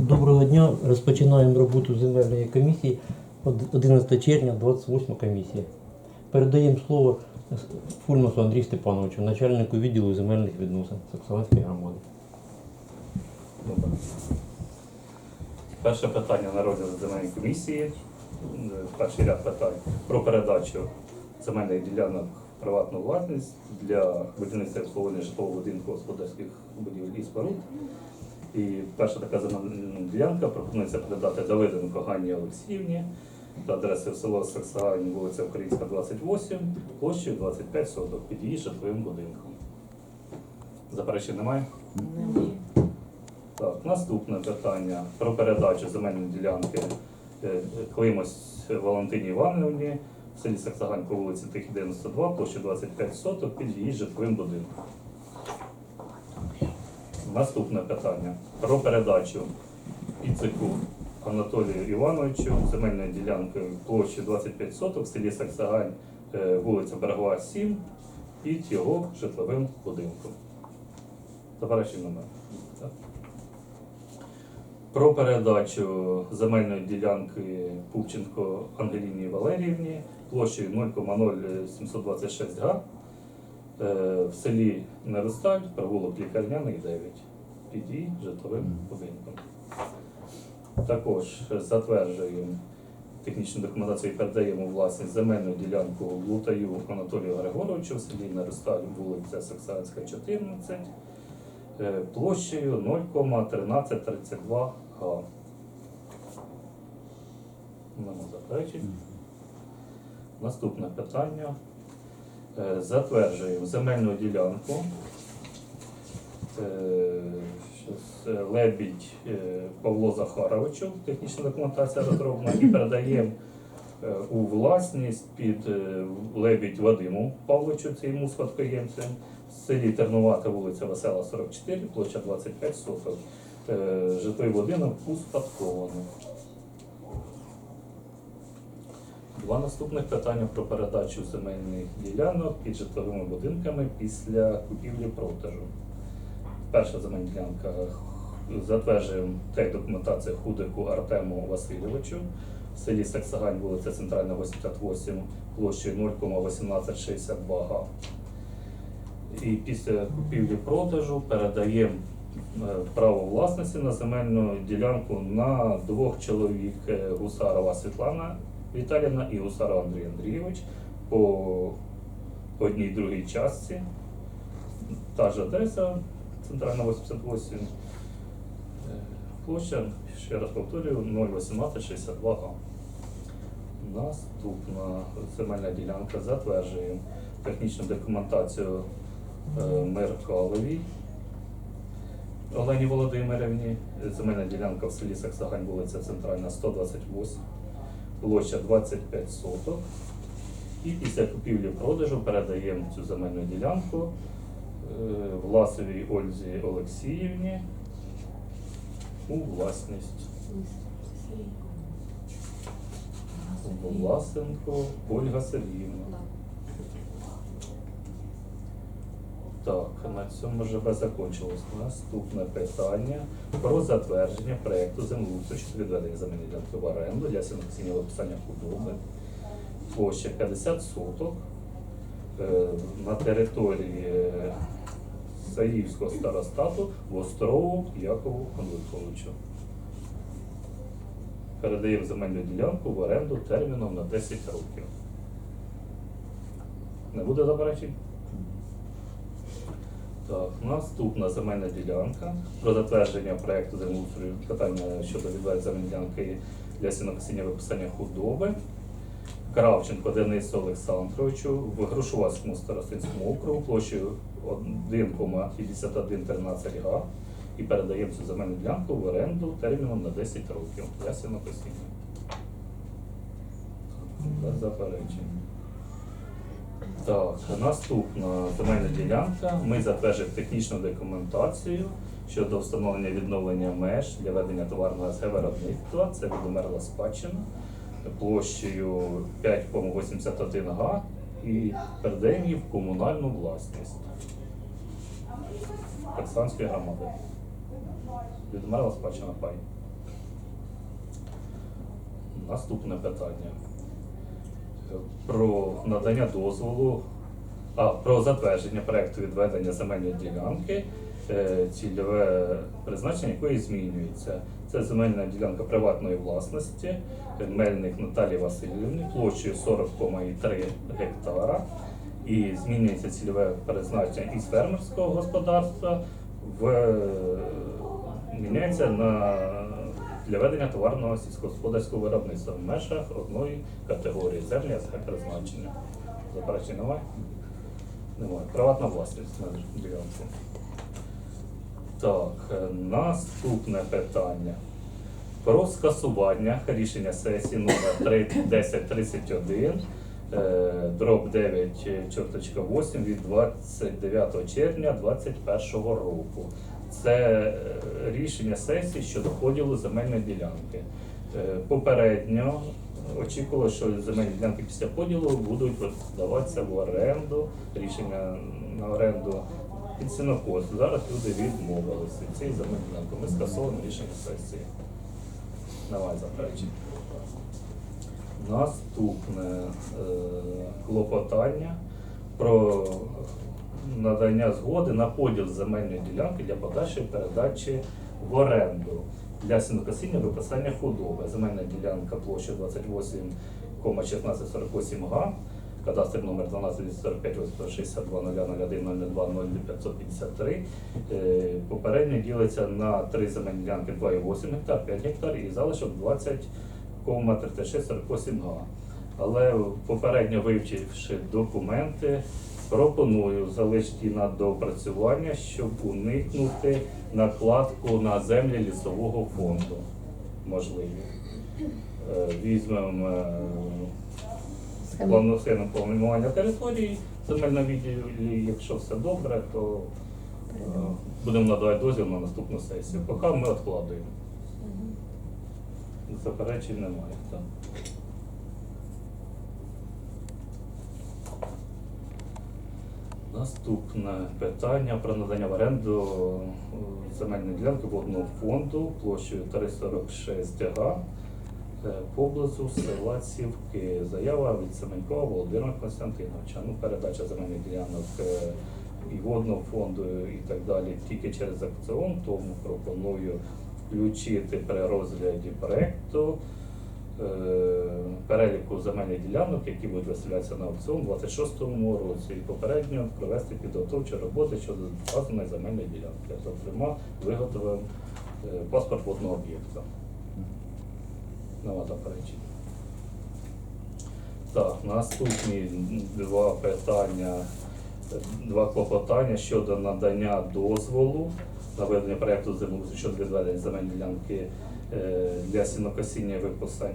Доброго дня. Розпочинаємо роботу земельної комісії. 11 червня, 28 комісія. Передаємо слово Фульмасу Андрію Степановичу, начальнику відділу земельних відносин Саксованської громади. Перше питання на земельної комісії. Перший ряд питань про передачу земельних ділянок в приватну власність для будівництва обслуговування житлового будинку господарських будівель і споруд. І перша така земельна ділянка пропонується передати Давиденко Ганні Олексіївні за адресою село Саксагань, вулиця Українська, 28, площею 25 соток під її житловим будинком. Заперечень немає? Немає. Так, наступне питання про передачу земельної ділянки е, Климось Валентині Івановні в селі Саксаганько, вулиці Тихій 92, площа 25 соток під її житловим будинком. Наступне питання про передачу Іцику Анатолію Івановичу земельної ділянки площі 25 соток в селі Саксагань, е, вулиця Берегова 7 під його житловим будинком. Заперечень. Так. Про передачу земельної ділянки Пупченко Ангеліні Валеріївні площею 0,0726 га в селі Неросталь, провулок Лікарняний 9 під її житловим будинком. Також затверджуємо технічну документацію і передаємо власність земельну ділянку Лутаю Анатолію Григоровичу в селі Неросталь, вулиця Саксанська, 14 е, площею 0,1332 га. Нема заперечень. Наступне питання. Е, Затверджуємо земельну ділянку. Е, е, Лебідь Павло Захаровичу, технічна документація розроблена, і передаємо у власність під Лебідь Вадиму Павловичу, це йому спадкоємцем, в селі Тернувата, вулиця Весела, 44, площа 25 соток. Житловий будинок успадкований. Два наступних питання про передачу земельних ділянок під житловими будинками після купівлі-продажу. Перша земельна ділянка затверджуємо тех документація Худику Артему Васильовичу в селі Саксагань, вулиця Центральна, 88, площею 0,1862 га. І після купівлі-продажу передаємо е, право власності на земельну ділянку на двох чоловік е, Гусарова Світлана Віталіна і Гусаров Андрій Андрійович по одній другій частці. Та ж адреса центральна 88. Е, Площа, ще раз повторюю, 01862 га. Наступна земельна ділянка затверджуємо технічну документацію е, Меркаловій Олені Володимирівні. Земельна ділянка в селі Саксагань, вулиця Центральна, 128, площа 25 соток. І після купівлі-продажу передаємо цю земельну ділянку е, Власовій Ользі Олексіївні у власність. Власенко Ольга Сергіївна. Так, на цьому вже закончилось. Наступне питання про затвердження проєкту землеустрою щодо відведення земельної ділянки в оренду для сінокосіння виписання худоби. Площа 50 соток е, на території Саївського старостату Вострову Якову Андрійовичу. Передаємо земельну ділянку в оренду терміном на 10 років. Не буде заперечень? Так, наступна земельна ділянка про затвердження проєкту землеустрою питання щодо відведення земельної ділянки для сінокосіння виписання худоби. Кравченко Денису Олександровичу в Грушувацькому старостинському округу площею 1,5113 га і передаємо цю земельну ділянку в оренду терміном на 10 років для сінокосіння. Без заперечень. Так, наступна земельна ділянка. Ми затверджуємо технічну документацію щодо встановлення відновлення меж для ведення товарного виробництва. Це відомерла спадщина площею 5,81 га і передаємо її в комунальну власність Херсонської громади. Відомерла спадщина пай. Наступне питання. Про надання дозволу, а про затвердження проекту відведення земельної ділянки, е, цільове призначення якої змінюється. Це земельна ділянка приватної власності Мельник Наталії Васильівни площею 40,3 гектара. І змінюється цільове призначення із фермерського господарства в е, міняється на для ведення товарного сільськогосподарського виробництва в межах одної категорії землі СГ призначення. Заперечень немає? Немає. Приватна власність на ділянку. Так, е, наступне питання. Про скасування рішення сесії номер 1031 е, дроб 9 чорточка 8 від 29 червня 2021 року. Це е, рішення сесії щодо поділу земельної ділянки. Е, Попередньо очікувало, що земельні ділянки після поділу будуть здаватися в оренду, рішення на оренду під сінокос. Зараз люди відмовилися від цієї земельної ділянки. Ми скасовуємо рішення сесії. Давай заперечення. Наступне е, клопотання про надання згоди на поділ земельної ділянки для подальшої передачі в оренду для сінокосіння виписання худоби. Земельна ділянка площа 28,1648 га. Кадастр номер 12 45 862 001 02 0553. Е, Попередньо ділиться на три земельні ділянки 2,8 гектар, 5 гектар і залишок 20,3648 га. Але попередньо вивчивши документи, пропоную залишити на доопрацювання, щоб уникнути накладку на землі лісового фонду. Можливі. Е, Візьмемо е, Схему. повноцінне планування території, земельна відділі, якщо все добре, то е, будемо надавати дозвіл на наступну сесію. Поки ми відкладуємо. Заперечень немає. Так. Наступне питання про надання в оренду е, земельної ділянки водного фонду площею 346 га е, поблизу села Сівки. Заява від Семенькова Володимира Константиновича. Ну, передача земельних ділянок е, і водного фонду і так далі тільки через аукціон, тому пропоную включити при розгляді проекту переліку земельних ділянок, які будуть виставлятися на аукціон у 26-му році, і попередньо провести підготовчі роботи щодо вказаної земельної ділянки. Зокрема, виготовив е, паспорт водного об'єкта. Нема заперечень. Так, наступні два питання, е, два клопотання щодо надання дозволу на ведення проєкту щодо відведення земельної ділянки е, для сінокосіння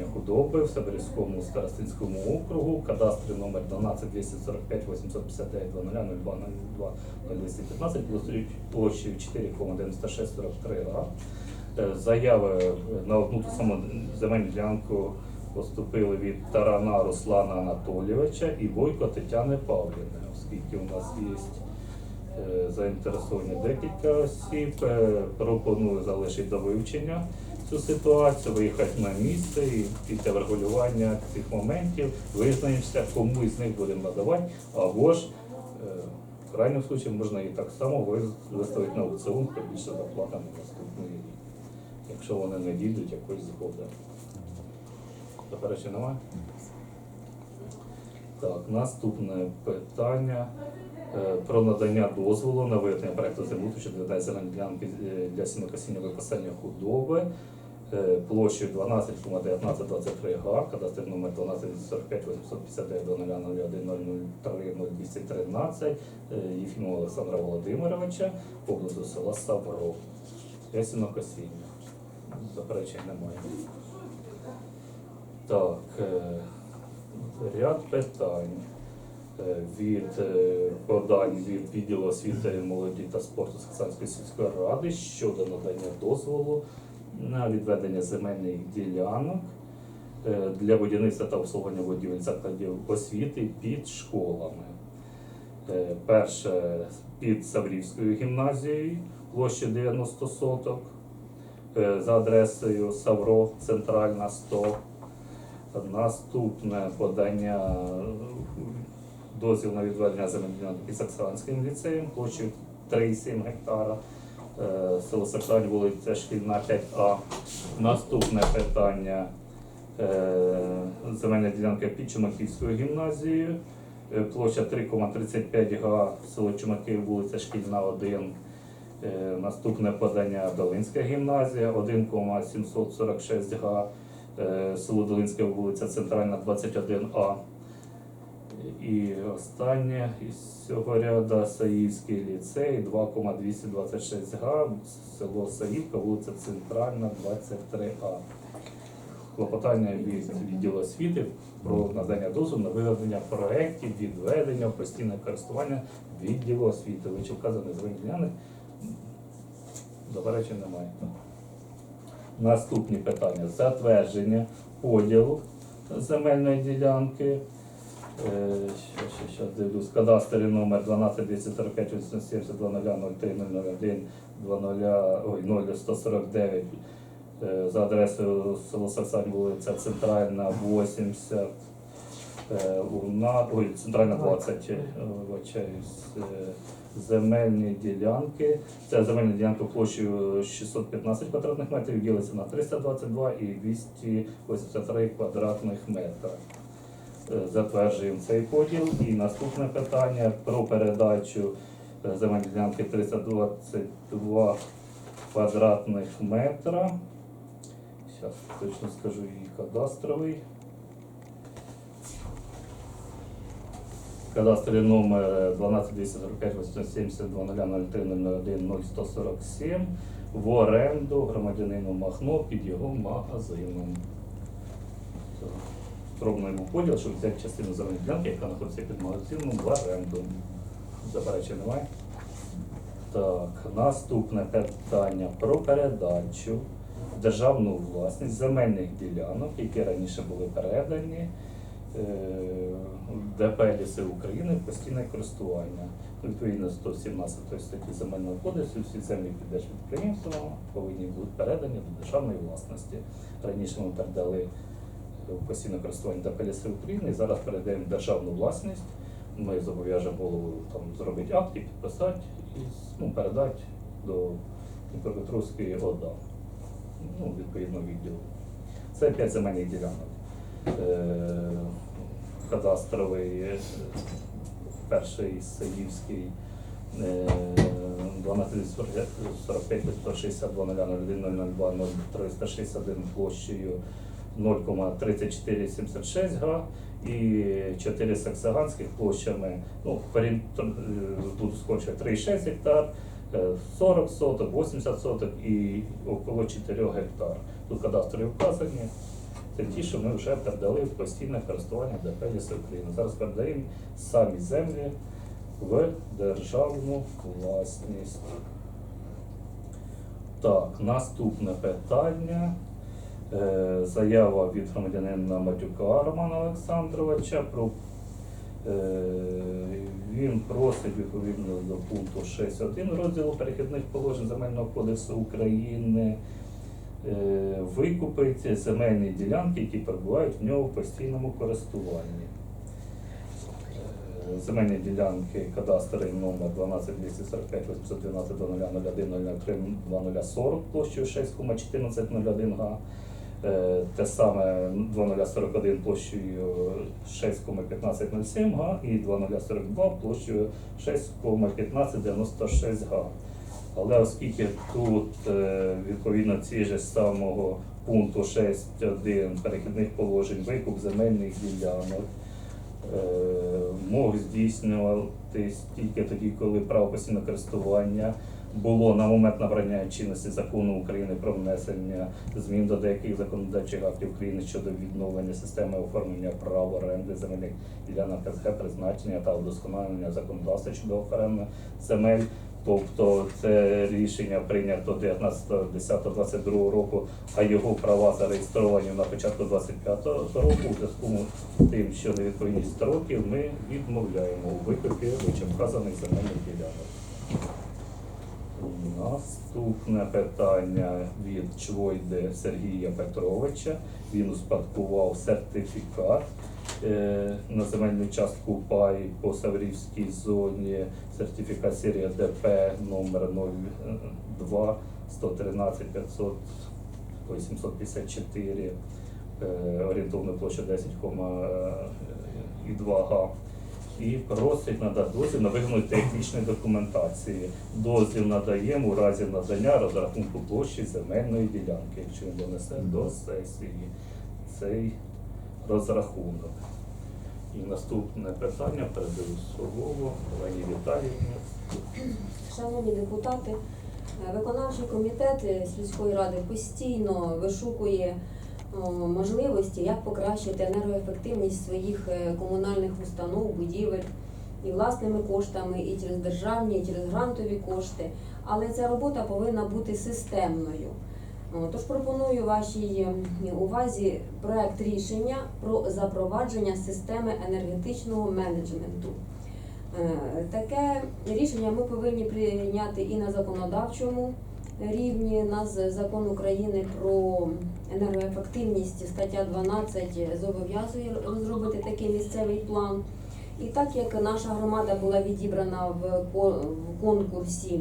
і худоби в Сабирівському старостинському округу, кадастрі номер 12 245 859 00 02 02 215, площею 4,9643 га. Е, Заяви на одну ту саму земельну ділянку поступили від Тарана Руслана Анатолійовича і Бойко Тетяни Павлівни, оскільки у нас є е, заінтересовані декілька осіб. Е, Пропоную залишити до вивчення цю ситуацію, виїхати на місце і після врегулювання цих моментів визнаємося, кому із них будемо надавати, або ж е, в крайньому випадку можна і так само виставити на аукціон, хто більше заплата на наступний рік, якщо вони не дійдуть якоїсь згоди. Заперечень немає? Так, наступне питання е, про надання дозволу на виготовлення проекту землеустрою щодо ділянки е, для сінокосіння випасання худоби площею 12,1923 га, кадастр номер 1245 859 0001 003 0213 Єфімова Олександра Володимировича поблизу села Савро. Для сінокосіння. Заперечень немає. Так, е, ряд питань е, від е, подань від відділу освіти, молоді та спорту Саксанської сільської ради щодо надання дозволу на відведення земельних ділянок е, для будівництва та обслуговування будівель закладів освіти під школами. Е, Перше під Саврівською гімназією площа 90 соток е, за адресою Савро, Центральна 100. Наступне подання дозвіл на відведення земельної під Саксанським ліцеєм площею 3,7 гектара. Е, Село Саксань, вулиця Шкільна 5А. Наступне питання е, земельна ділянка під Чумаківською гімназією. Е, Площа 3,35 га, село Чумаків, вулиця Шкільна 1. Е, Наступне подання Долинська гімназія 1,746 га, село Долинське, вулиця Центральна 21А. І останнє із цього ряду Саївський ліцей 2,226 га, село Саївка, вулиця Центральна 23А. Клопотання від відділу освіти про надання дозволу на виготовлення проєктів відведення постійне користування відділу освіти. Вичі вказаний з ділянок. Заперечень немає. Наступні питання. Затвердження поділу земельної ділянки. Е, дивлюсь, кадастровий номер 12 245 870 00 03 001 ой, 0149 е, за адресою село Саксань, вулиця Центральна 80, е, у на, ой, Центральна 20, е, вибачаюсь, е, земельні ділянки. Це земельна ділянка площею 615 квадратних метрів, ділиться на 322 і 283 квадратних метра. Е, Затверджуємо цей поділ. І наступне питання про передачу е, земельної ділянки 322 квадратних метра. Зараз точно скажу її кадастровий. Кадастровий номер 12 245 870 0003 001 0147 в оренду громадянину Махно під його магазином. Зробимо поділ, щоб взяти частину земельної ділянки, яка знаходиться під магазином в оренду. Заперечень немає. Так, наступне питання про передачу державну власність земельних ділянок, які раніше були передані е, в ДП Ліси України постійне користування. Відповідно 117 статті земельного кодексу, всі землі під держпідприємством повинні бути передані до державної власності. Раніше ми передали в постійне користування ДП Ліси України, зараз передаємо державну власність. Ми зобов'яжемо голову там зробити акт і підписати і ну, передати до Дніпропетровської ОДА, ну, відповідно відділу. Це п'ять земельних ділянок. Е, кадастровий, е, перший Саївський, е, 1245 162 001 002 0361 площею 0,3476 га і 4 саксаганських площами, ну, е, тут скорше 3,6 гектар, е, 40 соток, 80 соток і около 4 гектар. Тут кадастрові вказані. Це ті, що ми вже передали в постійне користування ДП «Ліси України. Зараз передаємо самі землі в державну власність. Так, наступне питання. Е, Заява від громадянина Матюка Романа Олександровича про е, він просить відповідно до пункту 6.1 розділу перехідних положень Земельного кодексу України е, викупити земельні ділянки, які перебувають в нього в постійному користуванні. Земельні ділянки, кадастровий номер 12 245 812 0001 03 2040 площею 6,1401 га. Е, Те саме 2041 площею 6,1507 га і 2042 площею 6,1596 га. Але оскільки тут е, відповідно ці ж самого пункту 6.1 перехідних положень викуп земельних ділянок е, мог здійснюватись тільки тоді, коли право постійного користування було на момент набрання чинності закону України про внесення змін до деяких законодавчих актів України щодо відновлення системи оформлення прав оренди земельних ділянок СГ, призначення та удосконалення законодавства щодо оформлення земель. Тобто це рішення прийнято 19.10.22 року, а його права зареєстровані на початку 25-го року. У зв'язку з тим, що невідповідність строків, ми відмовляємо у викупі вищевказаних земельних ділянок. Наступне питання від Чвойде Сергія Петровича. Він успадкував сертифікат е, на земельну частку пай по Саврівській зоні. Сертифікат серія ДП номер 02 113 500 ой, 754 е, орієнтовна площа 10,2 га і просить надати дозвіл на виготовлення технічної документації. Дозвіл надаємо у разі надання розрахунку площі земельної ділянки, якщо він донесе до сесії цей розрахунок. І наступне питання передаю слово Олені Віталіївні. Шановні депутати, е, виконавчий комітет е, сільської ради постійно вишукує можливості, як покращити енергоефективність своїх е, комунальних установ, будівель і власними коштами, і через державні, і через грантові кошти. Але ця робота повинна бути системною. Тож пропоную вашій е, увазі проект рішення про запровадження системи енергетичного менеджменту. Е, Таке рішення ми повинні прийняти і на законодавчому рівні. Нас закон України про енергоефективність, стаття 12 зобов'язує розробити такий місцевий план. І так як наша громада була відібрана в конкурсі,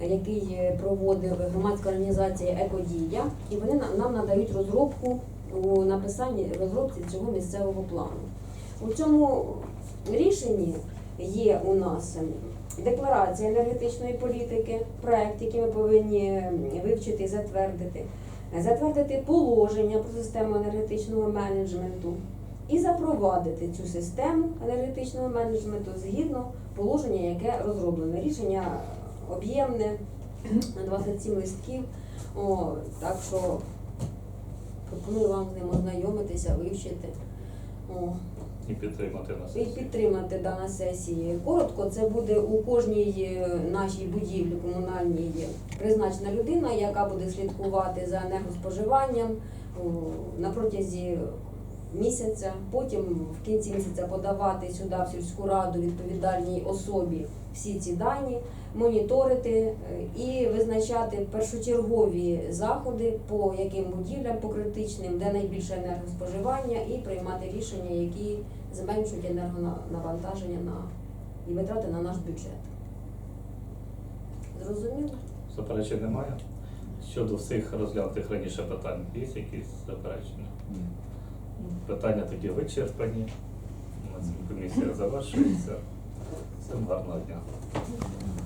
який проводив громадська організація Екодія, і вони нам надають розробку у написанні розробці цього місцевого плану. У цьому рішенні є у нас декларація енергетичної політики, проект, який ми повинні вивчити і затвердити, затвердити положення про систему енергетичного менеджменту і запровадити цю систему енергетичного менеджменту згідно положення, яке розроблене. Рішення об'ємне 27 листків. О, так що пропоную вам з ним ознайомитися, вивчити. І підтримати на і сесії. підтримати да, на сесії. Коротко, це буде у кожній е, нашій будівлі комунальній призначена людина, яка буде слідкувати за енергоспоживанням на протязі місяця, потім в кінці місяця подавати сюди в сільську раду відповідальній особі всі ці дані, моніторити е, і визначати першочергові заходи, по яким будівлям, по критичним, де найбільше енергоспоживання, і приймати рішення, які зменшують енергонавантаження на і витрати на наш бюджет. Зрозуміло? Заперечень немає? Щодо всіх розглянутих раніше питань, є якісь заперечення? Питання тоді вичерпані. У нас комісія завершується. Всім гарного дня.